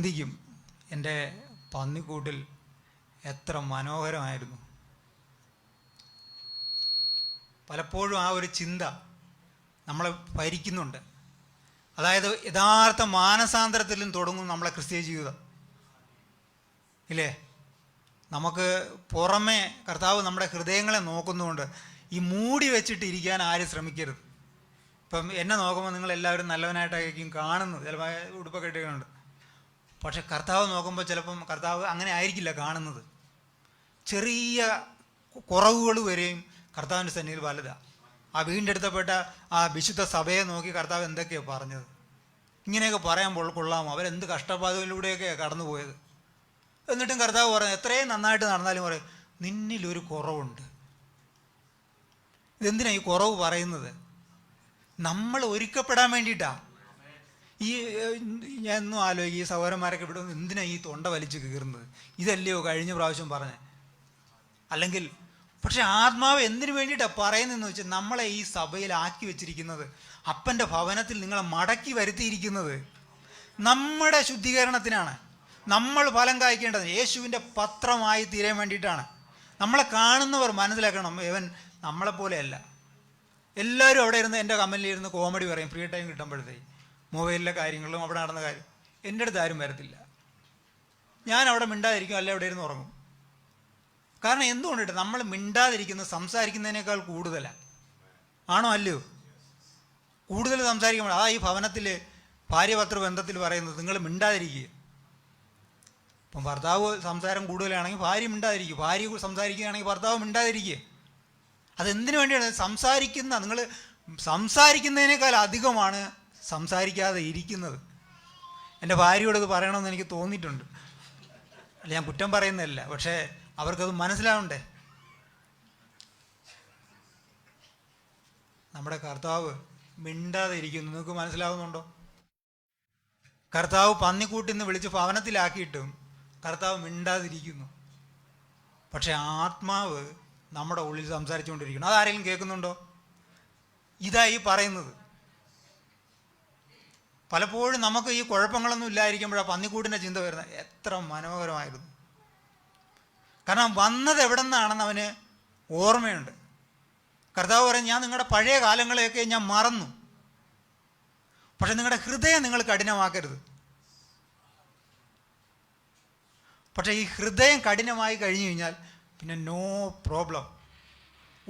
ചിന്തിക്കും എന്റെ പന്നിക്കൂട്ടിൽ എത്ര മനോഹരമായിരുന്നു. പലപ്പോഴും ആ ഒരു ചിന്ത നമ്മളെ ഭരിക്കുന്നുണ്ട്. അതായത് യഥാർത്ഥ മാനസാന്തരത്തിലും തുടങ്ങും നമ്മളെ ക്രിസ്തീയ ജീവിതം. ഇല്ലേ? നമുക്ക് പുറമെ കർത്താവ് നമ്മുടെ ഹൃദയങ്ങളെ നോക്കുന്നുകൊണ്ട് ഈ മൂടി വെച്ചിട്ട് ഇരിക്കാൻ ആരും ശ്രമിക്കരുത്. ഇപ്പം എന്നെ നോക്കുമ്പോൾ നിങ്ങൾ എല്ലാവരും നല്ലവനായിട്ടായിരിക്കും കാണുന്നത്. ചിലപ്പോൾ ഉടുപ്പൊക്കെ ഇട്ടിട്ടുണ്ട് പക്ഷെ കർത്താവ് നോക്കുമ്പോൾ ചിലപ്പം കർത്താവ് അങ്ങനെ ആയിരിക്കില്ല കാണുന്നത്. ചെറിയ കുറവുകൾ വരെയും കർത്താവിന്റെ സന്നിധിയിൽ വലുതാണ് ആ വീണ്ടെടുത്തപ്പെട്ട ആ വിശുദ്ധ സഭയെ നോക്കി കർത്താവ് എന്തൊക്കെയാണ് പറഞ്ഞത്? ഇങ്ങനെയൊക്കെ പറയാൻ കൊള്ളാം കൊള്ളാമോ? അവരെന്ത് കഷ്ടപ്പാടുകളിലൂടെയൊക്കെയാണ് കടന്നു പോയത്? എന്നിട്ടും കർത്താവ് പറഞ്ഞു എത്രയും നന്നായിട്ട് നടന്നാലും പറയും നിന്നിലൊരു കുറവുണ്ട്. ഇതെന്തിനാണ് ഈ കുറവ് പറയുന്നത്? നമ്മൾ ഒരുക്കപ്പെടാൻ വേണ്ടിയിട്ടാ. ഈ ഞാൻ ഒന്നും ആലോചിക്കും ഈ സഹോദരന്മാരൊക്കെ ഇവിടെ എന്തിനാ ഈ തൊണ്ട വലിച്ചു കീറുന്നത്? ഇതല്ലയോ കഴിഞ്ഞ പ്രാവശ്യം പറഞ്ഞേ. അല്ലെങ്കിൽ പക്ഷെ ആത്മാവ് എന്തിനു വേണ്ടിയിട്ടാണ് പറയുന്നതെന്ന് വെച്ചാൽ നമ്മളെ ഈ സഭയിൽ ആക്കി വെച്ചിരിക്കുന്നത് അപ്പന്റെ ഭവനത്തിൽ നിങ്ങളെ മടക്കി വരുത്തിയിരിക്കുന്നത് നമ്മുടെ ശുദ്ധീകരണത്തിനാണ്. നമ്മൾ ഫലം കായ്ക്കേണ്ടത് യേശുവിന്റെ പത്രമായി തീരാൻ വേണ്ടിയിട്ടാണ്. നമ്മളെ കാണുന്നവർ മനസ്സിലാക്കണം ഇവൻ നമ്മളെപ്പോലെയല്ല. എല്ലാവരും അവിടെ ഇരുന്ന് എന്റെ കമ്മലിൽ ഇരുന്ന് കോമഡി പറയും ഫ്രീ ടൈം കിട്ടുമ്പോഴത്തേക്ക്. മൊബൈലിലെ കാര്യങ്ങളും അവിടെ നടന്ന കാര്യം. എന്റെ അടുത്ത് ആരും വരത്തില്ല. ഞാൻ അവിടെ മിണ്ടാതിരിക്കും അല്ല അവിടെ ഇരുന്ന് ഉറങ്ങും. കാരണം എന്തുകൊണ്ടിട്ട് നമ്മൾ മിണ്ടാതിരിക്കുന്നത് സംസാരിക്കുന്നതിനേക്കാൾ കൂടുതലാണ് ആണോ അല്ലയോ? കൂടുതൽ സംസാരിക്കുമ്പോൾ അതാ ഈ ഭവനത്തിൽ ഭാര്യപത്ര ബന്ധത്തിൽ പറയുന്നത് നിങ്ങൾ മിണ്ടാതിരിക്കുക. ഇപ്പം ഭർത്താവ് സംസാരം കൂടുതലാണെങ്കിൽ ഭാര്യ മിണ്ടാതിരിക്കുക ഭാര്യ സംസാരിക്കുകയാണെങ്കിൽ ഭർത്താവ് മിണ്ടാതിരിക്കുക. അതെന്തിനു വേണ്ടിയാണ്? സംസാരിക്കുന്ന നിങ്ങൾ സംസാരിക്കുന്നതിനേക്കാൾ അധികമാണ് സംസാരിക്കാതെ ഇരിക്കുന്നത്. എന്റെ ഭാര്യയോട് പറയണമെന്ന് എനിക്ക് തോന്നിയിട്ടുണ്ട്. അല്ല ഞാൻ കുറ്റം പറയുന്നില്ല പക്ഷേ അവർക്കത് മനസ്സിലാവണ്ടേ? നമ്മുടെ കർത്താവ് മിണ്ടാതെ ഇരിക്കുന്നു. നിങ്ങൾക്ക് മനസ്സിലാവുന്നുണ്ടോ? കർത്താവ് പന്നിക്കൂട്ടിൽ നിന്ന് വിളിച്ച് ഭവനത്തിലാക്കിയിട്ടും കർത്താവ് മിണ്ടാതിരിക്കുന്നു. പക്ഷേ ആത്മാവ് നമ്മുടെ ഉള്ളിൽ സംസാരിച്ചുകൊണ്ടിരിക്കുന്നു. അതാരെങ്കിലും കേൾക്കുന്നുണ്ടോ? ഇതായി പറയുന്നത്. പലപ്പോഴും നമുക്ക് ഈ കുഴപ്പങ്ങളൊന്നും ഇല്ലായിരിക്കുമ്പോഴാണ് പന്നിക്കൂട്ടിന്റെ ചിന്ത വരുന്നത്. എത്ര മനോഹരമായിരുന്നു. കാരണം വന്നത് എവിടെ നിന്നാണെന്ന് അവന് ഓർമ്മയുണ്ട്. കർത്താവ് പറയും ഞാൻ നിങ്ങളുടെ പഴയ കാലങ്ങളെയൊക്കെ ഞാൻ മറന്നു. പക്ഷെ നിങ്ങളുടെ ഹൃദയം നിങ്ങൾ കഠിനമാക്കരുത്. പക്ഷേ ഈ ഹൃദയം കഠിനമായി കഴിഞ്ഞു കഴിഞ്ഞാൽ പിന്നെ നോ പ്രോബ്ലം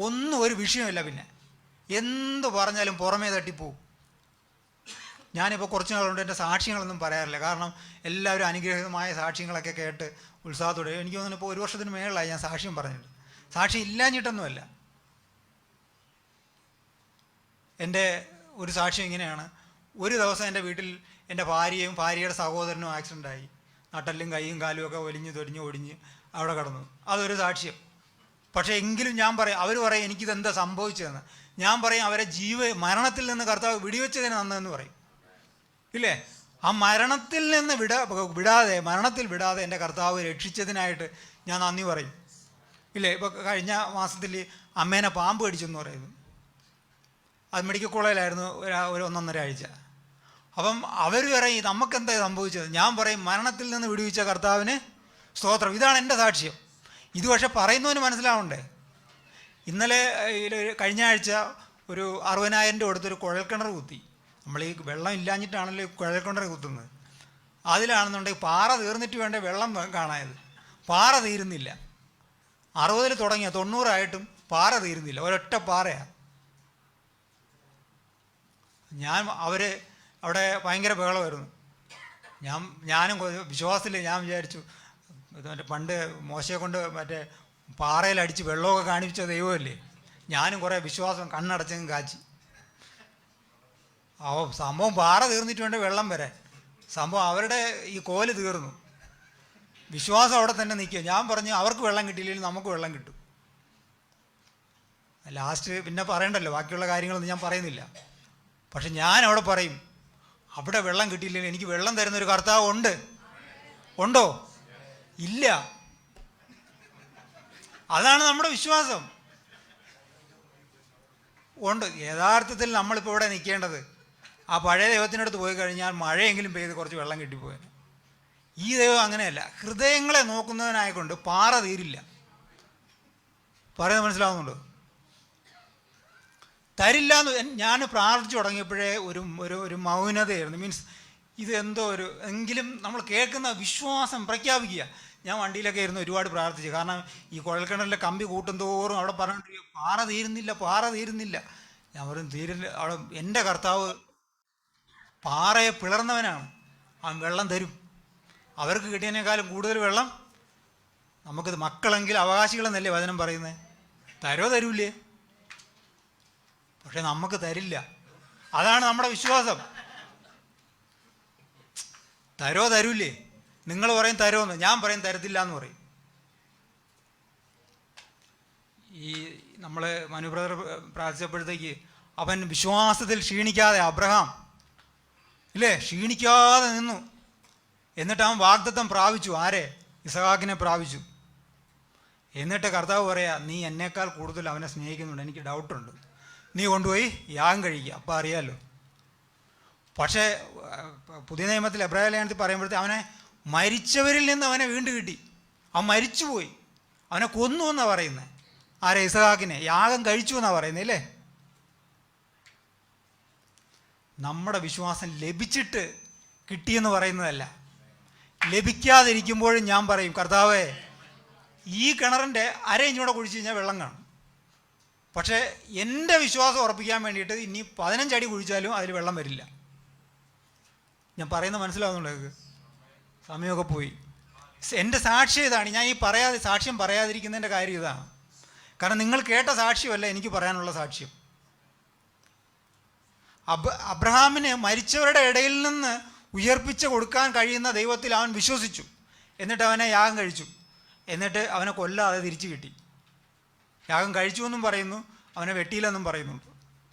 ഒന്നും ഒരു വിഷയമില്ല പിന്നെ. എന്ത് പറഞ്ഞാലും പുറമേ തട്ടിപ്പോവും. ഞാനിപ്പോൾ കുറച്ച് നാളുകൊണ്ട് എന്റെ സാക്ഷ്യങ്ങളൊന്നും പറയാറില്ല. കാരണം എല്ലാവരും അനുഗ്രഹീതമായ സാക്ഷ്യങ്ങളൊക്കെ കേട്ട് ഉത്സാഹത്തോടെ എനിക്ക് തോന്നുന്നു ഇപ്പോൾ ഒരു വർഷത്തിന് മേളിലായി ഞാൻ സാക്ഷ്യം പറഞ്ഞിട്ട്. സാക്ഷ്യം ഇല്ലാഞ്ഞിട്ടൊന്നുമല്ല. എന്റെ ഒരു സാക്ഷ്യം ഇങ്ങനെയാണ്. ഒരു ദിവസം എന്റെ വീട്ടിൽ എന്റെ ഭാര്യയും ഭാര്യയുടെ സഹോദരനും ആക്സിഡന്റായി നട്ടല്ലും കൈയും കാലും ഒക്കെ ഒലിഞ്ഞ് തൊടിഞ്ഞ് ഒടിഞ്ഞ് അവിടെ കിടന്നു. അതൊരു സാക്ഷ്യം. പക്ഷേ എങ്കിലും ഞാൻ പറയും അവർ പറയും എനിക്കിതെന്താ സംഭവിച്ചതെന്ന്. ഞാൻ പറയും അവരെ ജീവ മരണത്തിൽ നിന്ന് കർത്താവ് വിടിവെച്ചതിന് നന്നെന്ന് പറയും. ഇല്ലേ? ആ മരണത്തിൽ നിന്ന് വിട വിടാതെ മരണത്തിൽ വിടാതെ എന്റെ കർത്താവ് രക്ഷിച്ചതിനായിട്ട് ഞാൻ നന്ദി പറയും. ഇല്ലേ? ഇപ്പോൾ കഴിഞ്ഞ മാസത്തിൽ അമ്മേനെ പാമ്പ് കടിച്ചെന്ന് പറയുന്നു. അത് മെഡിക്കൽ കോളേജിലായിരുന്നു ഒരു ഒന്നൊന്നര ആഴ്ച. അപ്പം അവർ പറയും നമുക്കെന്താ സംഭവിച്ചത്? ഞാൻ പറയും മരണത്തിൽ നിന്ന് വിടുവിച്ച കർത്താവിന് സ്തോത്രം. ഇതാണ് എന്റെ സാക്ഷ്യം. ഇത് പക്ഷെ പറയുന്നവന് മനസ്സിലാവണ്ടേ? ഇന്നലെ കഴിഞ്ഞ ആഴ്ച ഒരു അറുപതിനായിരം രൂപ കൊടുത്തൊരു കുഴൽക്കിണർ കുത്തി. നമ്മൾ ഈ വെള്ളം ഇല്ലാഞ്ഞിട്ടാണല്ലോ ഈ കുഴൽക്കിണർ കുത്തുന്നത്. അതിലാണെന്നുണ്ടെങ്കിൽ പാറ തീർന്നിട്ട് വേണ്ടേ വെള്ളം കാണായത്? പാറ തീരുന്നില്ല. അറുപതിൽ തുടങ്ങിയ തൊണ്ണൂറായിട്ടും പാറ തീരുന്നില്ല. ഒരൊറ്റ പാറയാണ് ഞാൻ അവർ അവിടെ ഭയങ്കര ബഹളമായിരുന്നു. ഞാൻ ഞാനും വിശ്വാസത്തിൽ ഞാൻ വിചാരിച്ചു മറ്റേ പണ്ട് മോശയെ കൊണ്ട് മറ്റേ പാറയിലടിച്ച് വെള്ളമൊക്കെ കാണിച്ച ദൈവമല്ലേ? ഞാനും കുറേ വിശ്വാസം കണ്ണടച്ചങ്ങ് കാച്ചി. ഓ സംഭവം പാറ തീർന്നിട്ട് വേണ്ട വെള്ളം വരെ. സംഭവം അവരുടെ ഈ കോൽ തീർന്നു. വിശ്വാസം അവിടെ തന്നെ നിൽക്കുക. ഞാൻ പറഞ്ഞു അവർക്ക് വെള്ളം കിട്ടിയില്ലെങ്കിൽ നമുക്ക് വെള്ളം കിട്ടും. ലാസ്റ്റ് പിന്നെ പറയണ്ടല്ലോ ബാക്കിയുള്ള കാര്യങ്ങളൊന്നും ഞാൻ പറയുന്നില്ല. പക്ഷെ ഞാൻ അവിടെ പറയും അവിടെ വെള്ളം കിട്ടിയില്ലെങ്കിൽ എനിക്ക് വെള്ളം തരുന്ന ഒരു കർത്താവ് ഉണ്ട്. ഉണ്ടോ? ഇല്ല. അതാണ് നമ്മുടെ വിശ്വാസം. ഉണ്ട്. യഥാർത്ഥത്തിൽ നമ്മളിപ്പോൾ ഇവിടെ നിൽക്കേണ്ടത് ആ പഴയ ദൈവത്തിനടുത്ത് പോയി കഴിഞ്ഞാൽ മഴയെങ്കിലും പെയ്ത് കുറച്ച് വെള്ളം കിട്ടിപ്പോയത് ഈ ദൈവം അങ്ങനെയല്ല. ഹൃദയങ്ങളെ നോക്കുന്നതിനായിക്കൊണ്ട് പാറ തീരില്ല. പറയുന്നത് മനസ്സിലാവുന്നുണ്ടോ? തരില്ല എന്ന് ഞാൻ പ്രാർത്ഥിച്ചു തുടങ്ങിയപ്പോഴേ ഒരു ഒരു ഒരു മൗനതയായിരുന്നു. മീൻസ് ഇത് എന്തോ ഒരു എങ്കിലും നമ്മൾ കേൾക്കുന്ന വിശ്വാസം പ്രഖ്യാപിക്കുക. ഞാൻ വണ്ടിയിലൊക്കെ ഇരുന്ന് ഒരുപാട് പ്രാർത്ഥിച്ചു. കാരണം ഈ കുഴൽക്കിണറിലെ കമ്പി കൂട്ടും തോറും അവിടെ പറഞ്ഞിട്ട് പാറ തീരുന്നില്ല പാറ തീരുന്നില്ല. ഞാൻ പറയും തീരില്ല. അവിടെ എന്റെ കർത്താവ് പാറയെ പിളർന്നവനാണ്. അവൻ വെള്ളം തരും. അവർക്ക് കിട്ടിയതിനേക്കാളും കൂടുതൽ വെള്ളം നമുക്കിത് മക്കളെങ്കിൽ അവകാശികളെന്നല്ലേ വചനം പറയുന്നത്? തരോ തരൂലേ? പക്ഷെ നമുക്ക് തരില്ല. അതാണ് നമ്മുടെ വിശ്വാസം. തരോ തരൂലേ? നിങ്ങൾ പറയും തരോന്ന്. ഞാൻ പറയും തരത്തില്ല എന്ന് പറയും. ഈ നമ്മൾ മനുബ്രദർ പ്രാർത്ഥിച്ചപ്പോഴത്തേക്ക് അവൻ വിശ്വാസത്തിൽ ക്ഷീണിക്കാതെ അബ്രഹാം ഇല്ലേ? ക്ഷീണിക്കാതെ നിന്നു. എന്നിട്ട് അവൻ വാഗ്ദത്തം പ്രാപിച്ചു. ആരെ? ഇസഹാക്കിനെ പ്രാപിച്ചു. എന്നിട്ട് കർത്താവ് പറയാ നീ എന്നേക്കാൾ കൂടുതൽ അവനെ സ്നേഹിക്കുന്നുണ്ട്. എനിക്ക് ഡൗട്ടുണ്ട്. നീ കൊണ്ടുപോയി യാഗം കഴിക്കുക. അപ്പം അറിയാമല്ലോ പക്ഷേ പുതിയ നിയമത്തിൽ എബ്രാഹിം ലേഖനത്തിൽ പറയുമ്പോഴത്തെ അവനെ മരിച്ചവരിൽ നിന്ന് അവനെ വീണ്ടും കിട്ടി. അവൻ മരിച്ചുപോയി. അവനെ കൊന്നു എന്നാണ് പറയുന്നത് ആരെ? ഇസഹാക്കിനെ. യാഗം കഴിച്ചു എന്നാണ് പറയുന്നത് അല്ലേ നമ്മുടെ വിശ്വാസം ലഭിച്ചിട്ട് കിട്ടിയെന്ന് പറയുന്നതല്ല. ലഭിക്കാതിരിക്കുമ്പോഴും ഞാൻ പറയും കർത്താവേ ഈ കിണറിന്റെ അരയിഞ്ഞൂടെ ഇഞ്ചൂടെ കുഴിച്ച് കഴിഞ്ഞാൽ വെള്ളം കാണും. പക്ഷേ എന്റെ വിശ്വാസം ഉറപ്പിക്കാൻ വേണ്ടിയിട്ട് ഇനി പതിനഞ്ചടി കുഴിച്ചാലും അതിൽ വെള്ളം വരില്ല. ഞാൻ പറയുന്ന മനസ്സിലാവുന്നുണ്ടോ സമയമൊക്കെ പോയി. എന്റെ സാക്ഷി ഇതാണ്. ഞാൻ ഈ പറയാതെ സാക്ഷ്യം പറയാതിരിക്കുന്നതിന്റെ കാര്യം ഇതാണ്. കാരണം നിങ്ങൾ കേട്ട സാക്ഷ്യമല്ല എനിക്ക് പറയാനുള്ള സാക്ഷ്യം. അബ് അബ്രഹാമിന് മരിച്ചവരുടെ ഇടയിൽ നിന്ന് ഉയർപ്പിച്ച് കൊടുക്കാൻ കഴിയുന്ന ദൈവത്തിൽ അവൻ വിശ്വസിച്ചു. എന്നിട്ട് അവനെ യാഗം കഴിച്ചു. എന്നിട്ട് അവനെ കൊല്ലാതെ തിരിച്ചു കിട്ടി. യാഗം കഴിച്ചു എന്നും പറയുന്നു അവനെ വെട്ടിയില്ലെന്നും പറയുന്നുണ്ട്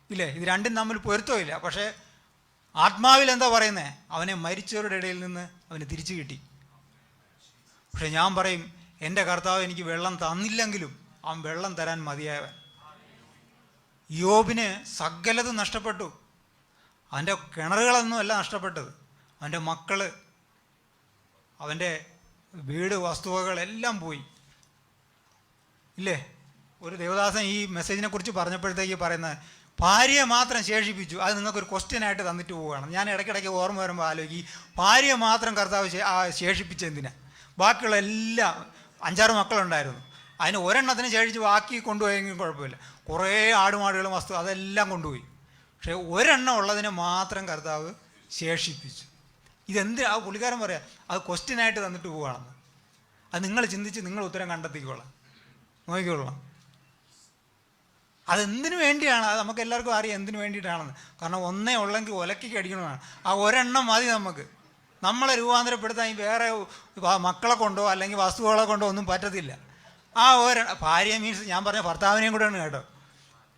ഇല്ലേ? ഇത് രണ്ടും തമ്മിൽ പൊരുത്തമില്ല. പക്ഷേ ആത്മാവിൽ എന്താ പറയുന്നത് അവനെ മരിച്ചവരുടെ ഇടയിൽ നിന്ന് അവന് തിരിച്ചു കിട്ടി. പക്ഷെ ഞാൻ പറയും എന്റെ കർത്താവ് എനിക്ക് വെള്ളം തന്നില്ലെങ്കിലും അവൻ വെള്ളം തരാൻ മതിയായവൻ. യോബിന് സകലതും നഷ്ടപ്പെട്ടു. അവന്റെ കിണറുകളൊന്നും അല്ല നഷ്ടപ്പെട്ടത്. അവന്റെ മക്കൾ അവന്റെ വീട് വസ്തുവകൾ എല്ലാം പോയി. ഇല്ലേ? ഒരു ദേവദാസൻ ഈ മെസ്സേജിനെ കുറിച്ച് പറഞ്ഞപ്പോഴത്തേക്ക് പറയുന്നത് ഭാര്യയെ മാത്രം ശേഷിപ്പിച്ചു. അത് നിങ്ങൾക്കൊരു ക്വസ്റ്റ്യൻ ആയിട്ട് തന്നിട്ട് പോവുകയാണ്. ഞാൻ ഇടയ്ക്കിടയ്ക്ക് ഓർമ്മ വരുമ്പോൾ ആലോചിക്കും ഭാര്യയെ മാത്രം കർത്താവ് ശേഷിപ്പിച്ചെന്തിനാ ബാക്കിയുള്ള എല്ലാ അഞ്ചാറ് മക്കളുണ്ടായിരുന്നു. അതിന് ഒരെണ്ണത്തിന് ശേഷിച്ച് ബാക്കി കൊണ്ടുപോയെങ്കിൽ കുഴപ്പമില്ല. കുറേ ആടുമാടുകളും വസ്തു അതെല്ലാം കൊണ്ടുപോയി. പക്ഷേ ഒരെണ്ണം ഉള്ളതിനെ മാത്രം കർത്താവ് ശേഷിപ്പിച്ചു. ഇതെന്ത് ആ പുള്ളിക്കാരൻ പറയാം അത് ക്വസ്റ്റ്യൻ ആയിട്ട് തന്നിട്ട് പോവുകയാണെന്ന് അത് നിങ്ങൾ ചിന്തിച്ച് നിങ്ങൾ ഉത്തരം കണ്ടെത്തിക്കോളാം. നോക്കിക്കോളാം. അതെന്തിനു വേണ്ടിയാണ്? അത് നമുക്ക് എല്ലാവർക്കും അറിയാം എന്തിനു വേണ്ടിയിട്ടാണെന്ന്. കാരണം ഒന്നേ ഉള്ളെങ്കിൽ ഒലക്കി കടിക്കണമെന്നാണ് ആ ഒരെണ്ണം മതി നമുക്ക്. നമ്മളെ രൂപാന്തരപ്പെടുത്താൻ വേറെ മക്കളെ കൊണ്ടോ അല്ലെങ്കിൽ വസ്തുക്കളെ കൊണ്ടോ ഒന്നും പറ്റത്തില്ല. ആ ഒരെ ഭാര്യ മീൻസ് ഞാൻ പറഞ്ഞ ഭർത്താവിനെയും കൂടെയാണ് കേട്ടോ.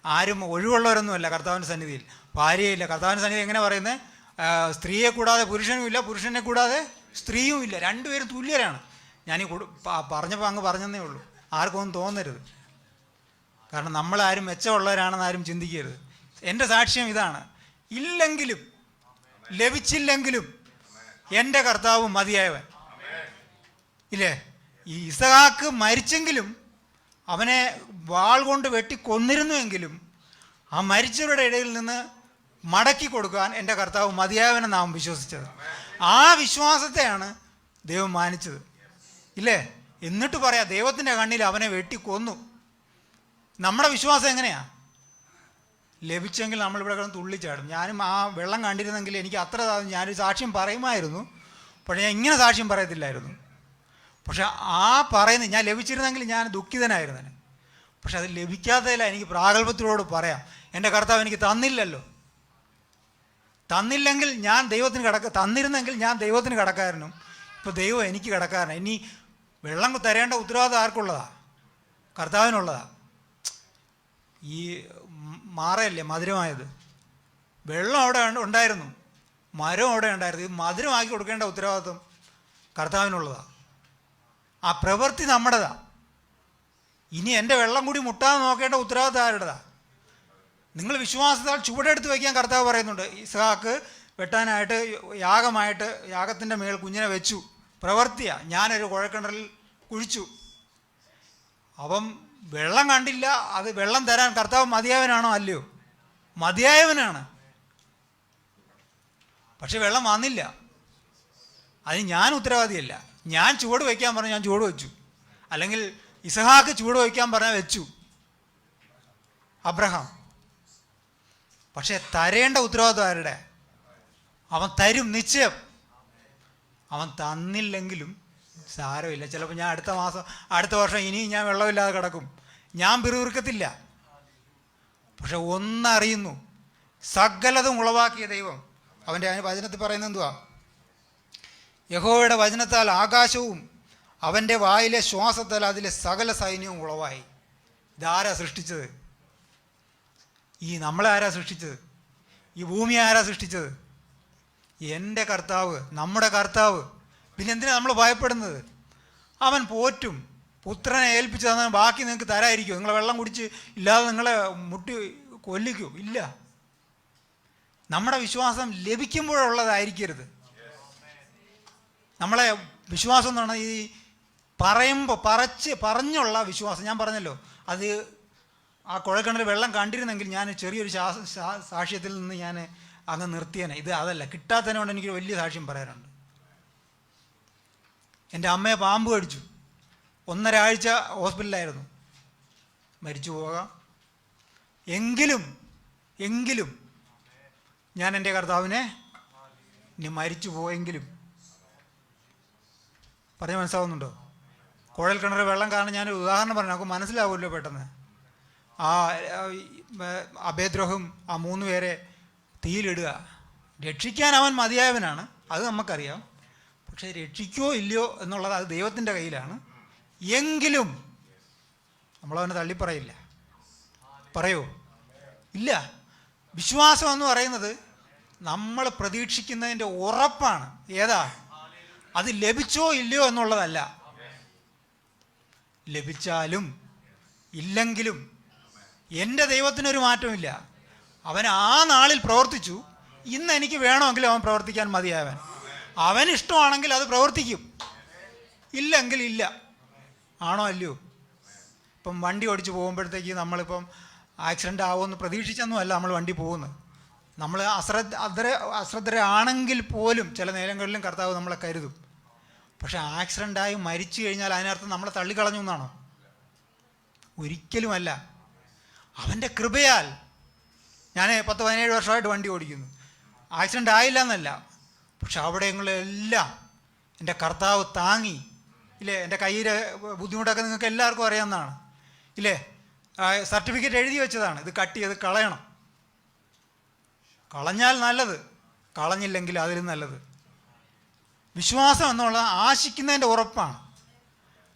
ആരും ഒഴിവുള്ളവരൊന്നുമല്ല കർത്താവിന്റെ സന്നിധിയിൽ. ഭാര്യയില്ല. കർത്താവിന്റെ സന്നിധി എങ്ങനെ പറയുന്നത് സ്ത്രീയെ കൂടാതെ പുരുഷനും ഇല്ല. പുരുഷനെ കൂടാതെ സ്ത്രീയും ഇല്ല. രണ്ടുപേരും തുല്യരാണ്. ഞാൻ ഈ പറഞ്ഞപ്പോൾ അങ്ങ് പറഞ്ഞതേ ഉള്ളൂ. ആർക്കൊന്നും തോന്നരുത്. കാരണം നമ്മളാരും മെച്ചമുള്ളവരാണെന്ന് ആരും ചിന്തിക്കരുത്. എന്റെ സാക്ഷ്യം ഇതാണ്. ഇല്ലെങ്കിലും ലഭിച്ചില്ലെങ്കിലും എന്റെ കർത്താവ് മതിയായവൻ. ഇല്ലേ? ഈ ഇസഹാക്ക് മരിച്ചെങ്കിലും അവനെ വാൾ കൊണ്ട് വെട്ടി കൊന്നിരുന്നുവെങ്കിലും ആ മരിച്ചവരുടെ ഇടയിൽ നിന്ന് മടക്കി കൊടുക്കാൻ എന്റെ കർത്താവ് മതിയായവനെ നാം വിശ്വസിച്ചത്. ആ വിശ്വാസത്തെയാണ് ദൈവം മാനിച്ചത്. ഇല്ലേ? എന്നിട്ട് പറയാ ദൈവത്തിന്റെ കണ്ണിൽ അവനെ വെട്ടി കൊന്നു. നമ്മുടെ വിശ്വാസം എങ്ങനെയാ? ലഭിച്ചെങ്കിൽ നമ്മളിവിടെ കിടന്ന് തുള്ളിച്ചാടും. ഞാനും ആ വെള്ളം കണ്ടിരുന്നെങ്കിൽ എനിക്ക് അത്ര ഞാനൊരു സാക്ഷ്യം പറയുമായിരുന്നു. പക്ഷേ ഞാൻ ഇങ്ങനെ സാക്ഷ്യം പറയത്തില്ലായിരുന്നു. പക്ഷെ ആ പറയുന്നത് ഞാൻ ലഭിച്ചിരുന്നെങ്കിൽ ഞാൻ ദുഃഖിതനായിരുന്നു പക്ഷെ അത് ലഭിക്കാത്തതില്ല എനിക്ക് പ്രാഗൽഭത്തിലോട് പറയാം. എന്റെ കർത്താവ് എനിക്ക് തന്നില്ലല്ലോ. തന്നില്ലെങ്കിൽ ഞാൻ ദൈവത്തിന് കിടക്ക തന്നിരുന്നെങ്കിൽ ഞാൻ ദൈവത്തിന് കിടക്കാരനും. ഇപ്പോൾ ദൈവം എനിക്ക് കിടക്കാരനും. ഇനി വെള്ളം തരേണ്ട ഉത്തരവാദിത്തം ആർക്കുള്ളതാ? കർത്താവിനുള്ളതാ. ഈ മാറയല്ലേ മധുരമായത്? വെള്ളം അവിടെ ഉണ്ട്- ഉണ്ടായിരുന്നു. മരം അവിടെ ഉണ്ടായിരുന്നു. ഇത് മധുരമാക്കി കൊടുക്കേണ്ട ഉത്തരവാദിത്വം കർത്താവിനുള്ളതാ. ആ പ്രവൃത്തി നമ്മുടേതാ. ഇനി എന്റെ വെള്ളം കൂടി മുട്ടാൻ നോക്കേണ്ട ഉത്തരവാദിത്തം ആരുടേതാ? നിങ്ങൾ വിശ്വാസത്താൽ ചുവടെടുത്ത് വയ്ക്കാൻ കർത്താവ് പറയുന്നുണ്ട് ഇസ്ഹാക്ക് വെട്ടാനായിട്ട് യാഗമായിട്ട് യാഗത്തിന്റെ മേൽ കുഞ്ഞിനെ വെച്ചു. പ്രവർത്തിയാണ് ഞാനൊരു കുഴക്കിണറിൽ കുഴിച്ചു. അപ്പം വെള്ളം കണ്ടില്ല അത് വെള്ളം തരാൻ കർത്താവ് മതിയായവനാണോ അല്ലയോ? മതിയായവനാണ്. പക്ഷെ വെള്ളം വന്നില്ല. അതിന് ഞാൻ ഉത്തരവാദിയല്ല. ഞാൻ ചുവട് വയ്ക്കാൻ പറഞ്ഞു ഞാൻ ചുവട് വെച്ചു. അല്ലെങ്കിൽ ഇസഹാക്ക് ചുവട് വയ്ക്കാൻ പറഞ്ഞാൽ വെച്ചു. അബ്രഹാം. പക്ഷെ തരേണ്ട ഉത്തരവാദിത്വം ആരുടെ? അവൻ തരും നിശ്ചയം. അവൻ തന്നില്ലെങ്കിലും സാരമില്ല. ചിലപ്പോൾ ഞാൻ അടുത്ത മാസം അടുത്ത വർഷം ഇനിയും ഞാൻ വെള്ളമില്ലാതെ കിടക്കും. ഞാൻ പിറുവിറുക്കത്തില്ല പക്ഷെ ഒന്നറിയുന്നു. സകലതും ഉളവാക്കിയ ദൈവം. അവന്റെ വചനത്തിൽ പറയുന്നത് എന്തുവാ? യഹോവയുടെ വചനത്താൽ ആകാശവും അവന്റെ വായിലെ ശ്വാസത്താൽ അതിലെ സകല സൈന്യവും ഉളവായി. ഇതാരാ സൃഷ്ടിച്ചത്? ഈ നമ്മളെ ആരാ സൃഷ്ടിച്ചത്? ഈ ഭൂമി ആരാ സൃഷ്ടിച്ചത്? എന്റെ കർത്താവ് നമ്മുടെ കർത്താവ്. പിന്നെ എന്തിനാ നമ്മൾ ഭയപ്പെടുന്നത്? അവൻ പോറ്റും. പുത്രനെ ഏൽപ്പിച്ച് തന്നാൽ ബാക്കി നിങ്ങൾക്ക് തരായിരിക്കും നിങ്ങളെ വെള്ളം കുടിച്ച് ഇല്ലാതെ നിങ്ങളെ മുട്ടി കൊല്ലിക്കോ? ഇല്ല. നമ്മുടെ വിശ്വാസം ലഭിക്കുമ്പോഴുള്ളതായിരിക്കരുത്. നമ്മളെ വിശ്വാസം എന്ന് പറഞ്ഞാൽ ഈ പറയുമ്പോൾ പറച്ച് പറഞ്ഞുള്ള വിശ്വാസം. ഞാൻ പറഞ്ഞല്ലോ അത് ആ കുഴൽക്കിണറിൽ വെള്ളം കണ്ടിരുന്നെങ്കിൽ ഞാൻ ചെറിയൊരു സാക്ഷ്യത്തിൽ നിന്ന് ഞാൻ അങ്ങ് നിർത്തിയേനെ. ഇത് അതല്ല കിട്ടാത്തതിനോട് എനിക്ക് വലിയ സാക്ഷ്യം പറയാറുണ്ട് എന്റെ അമ്മയെ പാമ്പ് കടിച്ചു. ഒന്നര ആഴ്ച ഹോസ്പിറ്റലിലായിരുന്നു. മരിച്ചു പോകാം. എങ്കിലും എങ്കിലും ഞാൻ എന്റെ കർത്താവിനെ ഇനി മരിച്ചു പോയെങ്കിലും പറഞ്ഞ മനസ്സിലാവുന്നുണ്ടോ? കുഴൽ കിണർ വെള്ളം കാരണം ഞാൻ ഉദാഹരണം പറഞ്ഞു. നമുക്ക് മനസ്സിലാവുമല്ലോ പെട്ടെന്ന്. ആ അഭയദ്രോഹം ആ മൂന്ന് പേരെ തീയിലിടുക. രക്ഷിക്കാൻ അവൻ മതിയായവനാണ്. അത് നമുക്കറിയാം. പക്ഷേ രക്ഷിക്കോ ഇല്ലയോ എന്നുള്ളത് അത് ദൈവത്തിന്റെ കയ്യിലാണ്. എങ്കിലും നമ്മളവനെ തള്ളിപ്പറയില്ല. പറയോ. ഇല്ല. വിശ്വാസം എന്ന് പറയുന്നത് നമ്മൾ പ്രതീക്ഷിക്കുന്നതിന്റെ ഉറപ്പാണ്. ഏതാ? അത് ലഭിച്ചോ ഇല്ലയോ എന്നുള്ളതല്ല. ലഭിച്ചാലും ഇല്ലെങ്കിലും എന്റെ ദൈവത്തിനൊരു മാറ്റമില്ല. അവൻ ആ നാളിൽ പ്രവർത്തിച്ചു. ഇന്ന് എനിക്ക് വേണമെങ്കിൽ അവൻ പ്രവർത്തിക്കാൻ മതിയാവൻ അവൻ ഇഷ്ടമാണെങ്കിൽ അത് പ്രവർത്തിക്കും. ഇല്ലെങ്കിൽ ഇല്ല. ആണോ അല്ലയോ? ഇപ്പം വണ്ടി ഓടിച്ച് പോകുമ്പോഴത്തേക്ക് നമ്മളിപ്പം ആക്സിഡന്റ് ആവുമെന്ന് പ്രതീക്ഷിച്ചൊന്നുമല്ല നമ്മൾ വണ്ടി പോകുന്നത്. നമ്മൾ അശ്രദ്ധ അശ്രദ്ധരാണെങ്കിൽ പോലും ചില നേരങ്ങളിലും കർത്താവ് നമ്മളെ കരുതും. പക്ഷെ ആക്സിഡന്റായി മരിച്ചു കഴിഞ്ഞാൽ അതിനർത്ഥം നമ്മളെ തള്ളിക്കളഞ്ഞു എന്നാണോ? ഒരിക്കലുമല്ല. അവന്റെ കൃപയാൽ ഞാൻ പത്ത് പതിനേഴ് വർഷമായിട്ട് വണ്ടി ഓടിക്കുന്നു. ആക്സിഡന്റ് ആയില്ല എന്നല്ല. പക്ഷെ അവിടെയെല്ലാം എന്റെ കർത്താവ് താങ്ങി. ഇല്ലേ? എന്റെ കയ്യിലെ ബുദ്ധിമുട്ടൊക്കെ നിങ്ങൾക്ക് എല്ലാവർക്കും അറിയാവുന്നതാണ്. ഇല്ലേ? സർട്ടിഫിക്കറ്റ് എഴുതി വെച്ചതാണ്. ഇത് കട്ട് ചെയ്ത് കളയണം. കളഞ്ഞാൽ നല്ലത് കളഞ്ഞില്ലെങ്കിൽ അതിലും നല്ലത്. വിശ്വാസം എന്നുള്ളത് ആശിക്കുന്നതിന്റെ ഉറപ്പാണ്.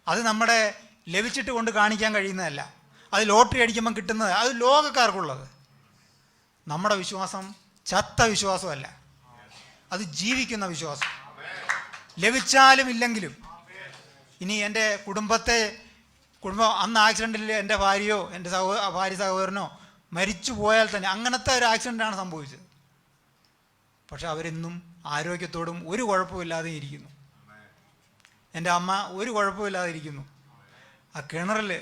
അത് നമ്മുടെ ലഭിച്ചിട്ട് കൊണ്ട് കാണിക്കാൻ കഴിയുന്നതല്ല. അത് ലോട്ടറി അടിക്കുമ്പം കിട്ടുന്നത് അത് ലോകക്കാർക്കുള്ളത്. നമ്മുടെ വിശ്വാസം ചത്ത വിശ്വാസമല്ല. അത് ജീവിക്കുന്ന വിശ്വാസം. ലഭിച്ചാലും ഇല്ലെങ്കിലും. ഇനി എന്റെ കുടുംബത്തെ കുടുംബം അന്ന് ആക്സിഡന്റിൽ എന്റെ ഭാര്യയോ എന്റെ സഹോ ഭാര്യ സഹോദരനോ മരിച്ചു പോയാൽ തന്നെ അങ്ങനത്തെ ഒരു ആക്സിഡന്റാണ് സംഭവിച്ചത്. പക്ഷെ അവരിന്നും ആരോഗ്യത്തോടും ഒരു കുഴപ്പമില്ലാതെ ഇരിക്കുന്നു. എന്റെ അമ്മ ഒരു കുഴപ്പമില്ലാതെ ഇരിക്കുന്നു. ആ കിണറിൽ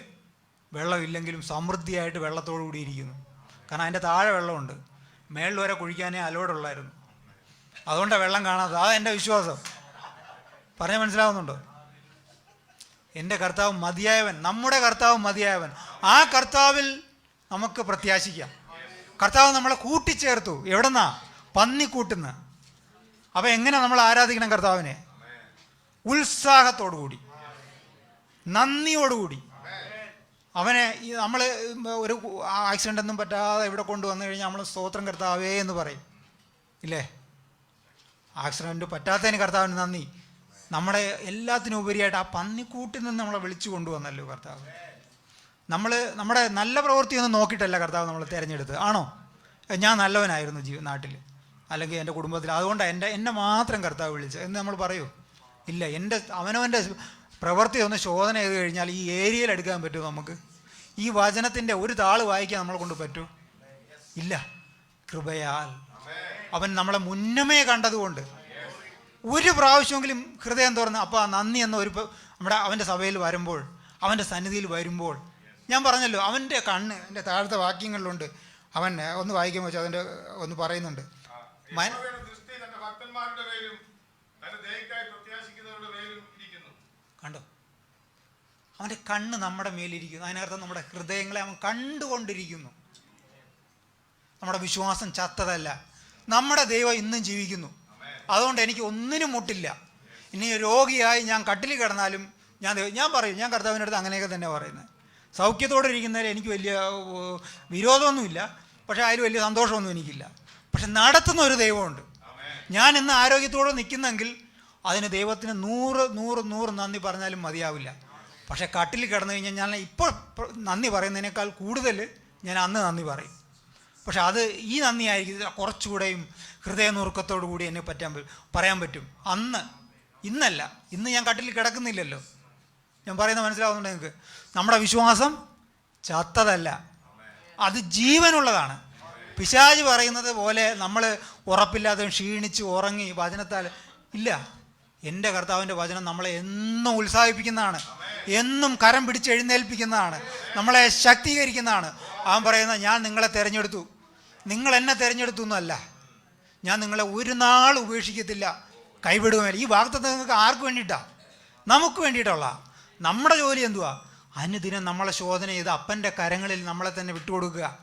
വെള്ളമില്ലെങ്കിലും സമൃദ്ധിയായിട്ട് വെള്ളത്തോടു കൂടി ഇരിക്കുന്നു. കാരണം അതിന്റെ താഴെ വെള്ളമുണ്ട്. മേളിൽ വരെ കുഴിക്കാനേ അലോടുള്ളായിരുന്നു. അതുകൊണ്ടാണ് വെള്ളം കാണാത്തത്. അതാ എന്റെ വിശ്വാസം. പറഞ്ഞ മനസ്സിലാവുന്നുണ്ടോ? എന്റെ കർത്താവ് മതിയായവൻ. നമ്മുടെ കർത്താവ് മതിയായവൻ. ആ കർത്താവിൽ നമുക്ക് പ്രത്യാശിക്കാം. കർത്താവ് നമ്മളെ കൂട്ടിച്ചേർത്തു. എവിടെന്നാ? പന്നിക്കൂട്ടുന്ന. അപ്പം എങ്ങനെ നമ്മൾ ആരാധിക്കണം കർത്താവിനെ? ഉത്സാഹത്തോടുകൂടി. നന്ദിയോടുകൂടി. അവനെ നമ്മൾ ഒരു ആക്സിഡന്റ് ഒന്നും പറ്റാതെ ഇവിടെ കൊണ്ടുവന്നു കഴിഞ്ഞാൽ നമ്മൾ സ്തോത്രം കർത്താവേ എന്ന് പറയും. ഇല്ലേ? ആക്സിഡന്റ് പറ്റാത്തതിന് കർത്താവിന് നന്ദി. നമ്മുടെ എല്ലാത്തിനും ഉപരിയായിട്ട് ആ പന്നിക്കൂട്ടിൽ നിന്ന് നമ്മളെ വിളിച്ചു കൊണ്ടുവന്നല്ലോ കർത്താവ്. നമ്മൾ നമ്മുടെ നല്ല പ്രവൃത്തിയൊന്നും നോക്കിയിട്ടല്ല കർത്താവ് നമ്മൾ തിരഞ്ഞെടുത്തത്. ആണോ? ഞാൻ നല്ലവനായിരുന്നു ജീവ നാട്ടിൽ അല്ലെങ്കിൽ എന്റെ കുടുംബത്തിൽ. അതുകൊണ്ടാണ് എന്റെ എന്നെ മാത്രം കർത്താവ് വിളിച്ചത്. എന്ന് നമ്മൾ പറയൂ. ഇല്ല എന്റെ അവനവന്റെ പ്രവൃത്തി ഒന്ന് ശോധന ചെയ്ത് കഴിഞ്ഞാൽ ഈ ഏരിയയിൽ എടുക്കാൻ പറ്റുമോ നമുക്ക്. ഈ വചനത്തിന്റെ ഒരു താൾ വായിക്കാൻ നമ്മളെ കൊണ്ട് പറ്റൂ? ഇല്ല. കൃപയാൽ. അവൻ നമ്മളെ മുന്നമേ കണ്ടതുകൊണ്ട്. ഒരു പ്രാവശ്യമെങ്കിലും ഹൃദയം തുറന്ന് അപ്പോൾ നന്ദി എന്ന ഒരു നമ്മുടെ അവന്റെ സഭയിൽ വരുമ്പോൾ അവന്റെ സന്നിധിയിൽ വരുമ്പോൾ. ഞാൻ പറഞ്ഞല്ലോ അവന്റെ കണ്ണ് എന്റെ താഴത്തെ വാക്യങ്ങളിലുണ്ട്. അവൻ ഒന്ന് വായിക്കാൻ വെച്ചാൽ അതിന്റെ ഒന്ന് പറയുന്നുണ്ട്. ദൃഷ്ടി തന്റെ ഭക്തന്മാരുടെ മേലും തന്റെ ദയക്കായി പ്രത്യാശിക്കുന്നവരുടെ മേലും ഇരിക്കുന്നു. കണ്ടോ? അവന്റെ കണ്ണ് നമ്മുടെ മേലിരിക്കുന്നു. അതിനർത്ഥം നമ്മുടെ ഹൃദയങ്ങളെ അവൻ കണ്ടുകൊണ്ടിരിക്കുന്നു. നമ്മുടെ വിശ്വാസം ചത്തതല്ല. നമ്മുടെ ദൈവം ഇന്നും ജീവിക്കുന്നു. അതുകൊണ്ട് എനിക്ക് ഒന്നിനും മുട്ടില്ല. ഇനി രോഗിയായി ഞാൻ കട്ടിൽ കിടന്നാലും ഞാൻ ഞാൻ പറയും ഞാൻ കർത്താവിന്റെ അടുത്ത് അങ്ങനെയൊക്കെ തന്നെ പറയുന്നത്. സൗഖ്യത്തോടെ ഇരിക്കുന്നതിൽ എനിക്ക് വലിയ വിരോധമൊന്നുമില്ല. പക്ഷേ അതിൽ വലിയ സന്തോഷമൊന്നും എനിക്കില്ല. പക്ഷെ നടത്തുന്ന ഒരു ദൈവമുണ്ട്. ഞാൻ ഇന്ന് ആരോഗ്യത്തോടെ നിൽക്കുന്നെങ്കിൽ അതിന് ദൈവത്തിന് നൂറ് നൂറ് നൂറ് നന്ദി പറഞ്ഞാലും മതിയാവില്ല. പക്ഷേ കട്ടിൽ കിടന്നു കഴിഞ്ഞാൽ ഞാൻ ഇപ്പോൾ നന്ദി പറയുന്നതിനേക്കാൾ കൂടുതൽ ഞാൻ അന്ന് നന്ദി പറയും. പക്ഷെ അത് ഈ നന്ദി ആയിരിക്കും കുറച്ചുകൂടെയും ഹൃദയനുറുക്കത്തോടു കൂടി എന്നെ പറ്റാൻ പറയാൻ പറ്റും. അന്ന് ഇന്നല്ല. ഇന്ന് ഞാൻ കട്ടിൽ കിടക്കുന്നില്ലല്ലോ. ഞാൻ പറയുന്നത് മനസ്സിലാവുന്നുണ്ട് നിങ്ങൾക്ക്? നമ്മുടെ വിശ്വാസം ചത്തതല്ല. അത് ജീവനുള്ളതാണ്. പിശാജ് പറയുന്നത് പോലെ നമ്മൾ ഉറപ്പില്ലാതെ ക്ഷീണിച്ച് ഉറങ്ങി വചനത്താൽ ഇല്ല. എന്റെ കർത്താവിന്റെ വചനം നമ്മളെ എന്നും ഉത്സാഹിപ്പിക്കുന്നതാണ്. എന്നും കരം പിടിച്ച് എഴുന്നേൽപ്പിക്കുന്നതാണ്. നമ്മളെ ശക്തീകരിക്കുന്നതാണ്. അവൻ പറയുന്ന ഞാൻ നിങ്ങളെ തിരഞ്ഞെടുത്തു. നിങ്ങൾ എന്നെ തിരഞ്ഞെടുത്തു എന്നല്ല. ഞാൻ നിങ്ങളെ ഒരു നാൾ ഉപേക്ഷിക്കത്തില്ല. കൈവിടുകയില്ല ഈ വാഗ്ദത്തം നിങ്ങൾക്ക് ആർക്ക് വേണ്ടിയിട്ടാണ് നമുക്ക് വേണ്ടിയിട്ടുള്ള. നമ്മുടെ ജോലി എന്തുവാ? അനുദിനം നമ്മളെ ശോധന ചെയ്ത് അപ്പന്റെ കരങ്ങളിൽ നമ്മളെ തന്നെ വിട്ടുകൊടുക്കുക.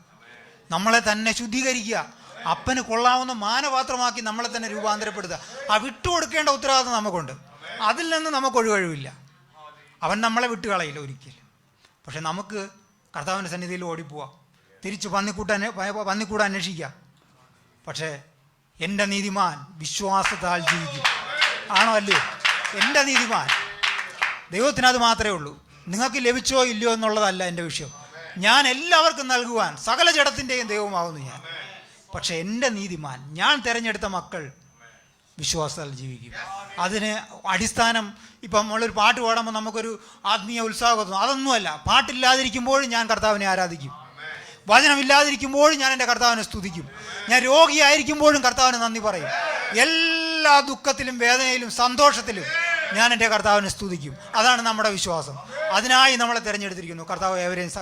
നമ്മളെ തന്നെ ശുദ്ധീകരിക്കുക. അപ്പന് കൊള്ളാവുന്ന മാനപാത്രമാക്കി നമ്മളെ തന്നെ രൂപാന്തരപ്പെടുത്തുക. ആ വിട്ടുകൊടുക്കേണ്ട ഉത്തരവാദിത്വം നമുക്കുണ്ട്. അതിൽ നിന്ന് നമുക്ക് ഒഴിവഴിവില്ല. അവൻ നമ്മളെ വിട്ടുകളയില്ല ഒരിക്കലും. പക്ഷെ നമുക്ക് കർത്താവിന്റെ സന്നിധിയിൽ ഓടിപ്പോവാം. തിരിച്ച് പന്നിക്കൂട്ട പന്നിക്കൂടെ അന്വേഷിക്കാം. പക്ഷേ എന്റെ നീതിമാൻ വിശ്വാസത്താൽ ജീവിക്കും. ആണോ അല്ലയോ എന്റെ നീതിമാൻ. ദൈവത്തിനത് മാത്രമേ ഉള്ളൂ. നിങ്ങൾക്ക് ലഭിച്ചോ ഇല്ലയോ എന്നുള്ളതല്ല എന്റെ വിഷയം. ഞാൻ എല്ലാവർക്കും നൽകുവാൻ സകല ജഡത്തിന്റെയും ദൈവമാകുന്നു ഞാൻ. പക്ഷെ എന്റെ നീതിമാൻ ഞാൻ തിരഞ്ഞെടുത്ത മക്കൾ വിശ്വാസത്താൽ ജീവിക്കും. അതിന് അടിസ്ഥാനം ഇപ്പം നമ്മളൊരു പാട്ട് പാടുമ്പോൾ നമുക്കൊരു ആത്മീയ ഉത്സാഹം തോന്നും. അതൊന്നുമല്ല പാട്ടില്ലാതിരിക്കുമ്പോഴും ഞാൻ കർത്താവിനെ ആരാധിക്കും. വചനമില്ലാതിരിക്കുമ്പോഴും ഞാൻ എന്റെ കർത്താവിനെ സ്തുതിക്കും. ഞാൻ രോഗിയായിരിക്കുമ്പോഴും കർത്താവിന് നന്ദി പറയും. എല്ലാ ദുഃഖത്തിലും വേദനയിലും സന്തോഷത്തിലും ഞാൻ എന്റെ കർത്താവിനെ സ്തുതിക്കും. അതാണ് നമ്മുടെ വിശ്വാസം. അതിനായി നമ്മളെ തിരഞ്ഞെടുത്തിരിക്കുന്നു. കർത്താവ് ഏവരെയും സ-